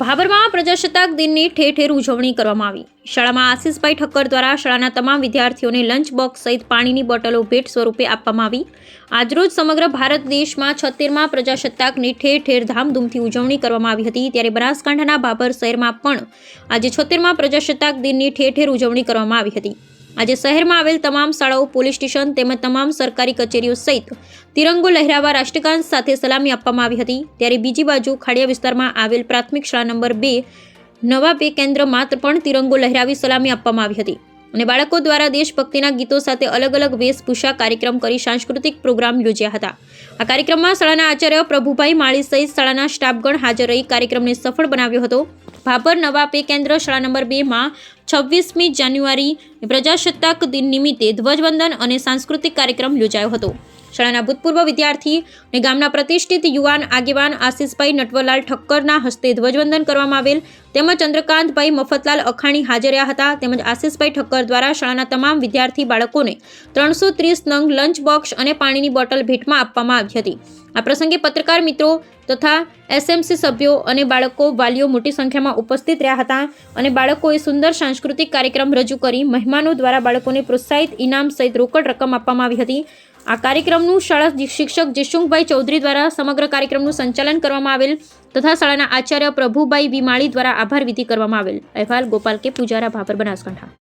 ભાભરમાં પ્રજાસત્તાક દિનની ઠેર ઠેર ઉજવણી કરવામાં આવી. શાળામાં આશીષભાઈ ઠક્કર દ્વારા શાળાના તમામ વિદ્યાર્થીઓને લંચ બોક્સ સહિત પાણીની બોટલો ભેટ સ્વરૂપે આપવામાં આવી. આજરોજ સમગ્ર ભારત દેશમાં છત્તેરમાં પ્રજાસત્તાકની ઠેર ઠેર ધામધૂમથી ઉજવણી કરવામાં આવી હતી. ત્યારે બનાસકાંઠાના ભાભર શહેરમાં પણ આજે છોતેરમાં પ્રજાસત્તાક દિનની ઠેર ઠેર ઉજવણી કરવામાં આવી હતી. આજે શહેરમાં આવેલ તમામ શાળાઓ, પોલીસ સ્ટેશન તેમજ તમામ સરકારી કચેરીઓ સહિત તિરંગો લહેરાવા રાષ્ટ્રગાન સાથે સલામી આપવામાં આવી હતી. ત્યારે બીજી બાજુ ખાડિયા વિસ્તારમાં આવેલ પ્રાથમિક શાળા નંબર બે, નવા બે માત્ર પણ તિરંગો લહેરાવી સલામી આપવામાં આવી હતી અને બાળકો દ્વારા દેશભક્તિના ગીતો સાથે અલગ અલગ વેશભૂષા કાર્યક્રમ કરી સાંસ્કૃતિક પ્રોગ્રામ યોજ્યા હતા. આ કાર્યક્રમમાં શાળાના આચાર્ય પ્રભુભાઈ માળી સહિત શાળાના સ્ટાફગણ હાજર રહી કાર્યક્રમને સફળ બનાવ્યો હતો. ભાભર નવા પે કેન્દ્ર શાળા નંબર બેમાં છવ્વીસમી જાન્યુઆરી પ્રજાસત્તાક દિન નિમિત્તે ધ્વજવંદન અને સાંસ્કૃતિક કાર્યક્રમ યોજાયો હતો. શાળાના ભૂતપૂર્વ વિદ્યાર્થી અને ગામના પ્રતિષ્ઠિત યુવાન આગેવાન આશીષભાઈ નટવરલાલ ઠક્કરના હસ્તે ધ્વજવંદન કરવામાં આવેલ. તેમજ ચંદ્રકાંતભાઈ મફતલાલ અખાણી હાજર રહ્યા હતા. તેમજ આશીષભાઈ ઠક્કર દ્વારા શાળાના તમામ વિદ્યાર્થી બાળકોને ત્રણસો ત્રીસ નંગ લંચ બોક્સ અને પાણીની બોટલ ભેટમાં આપવામાં આવી હતી. આ પ્રસંગે પત્રકાર મિત્રો તથા એસએમસી સભ્યો અને બાળકો વાલીઓ મોટી સંખ્યામાં ઉપસ્થિત રહ્યા હતા અને બાળકોએ સુંદર સાંસ્કૃતિક કાર્યક્રમ રજૂ કરી મહેમાનો દ્વારા બાળકોને પ્રોત્સાહિત ઇનામ સહિત રોકડ રકમ આપવામાં આવી હતી. આ કાર્યક્રમનું શાળા શિક્ષક જયશુંખભાઈ ચૌધરી દ્વારા સમગ્ર કાર્યક્રમનું સંચાલન કરવામાં આવેલ તથા શાળાના આચાર્ય પ્રભુભાઈ વિમાળી દ્વારા આભાર વિધિ કરવામાં આવેલ. અહેવાલ, ગોપાલ કે પૂજારા, ભાભર, બનાસકાંઠા.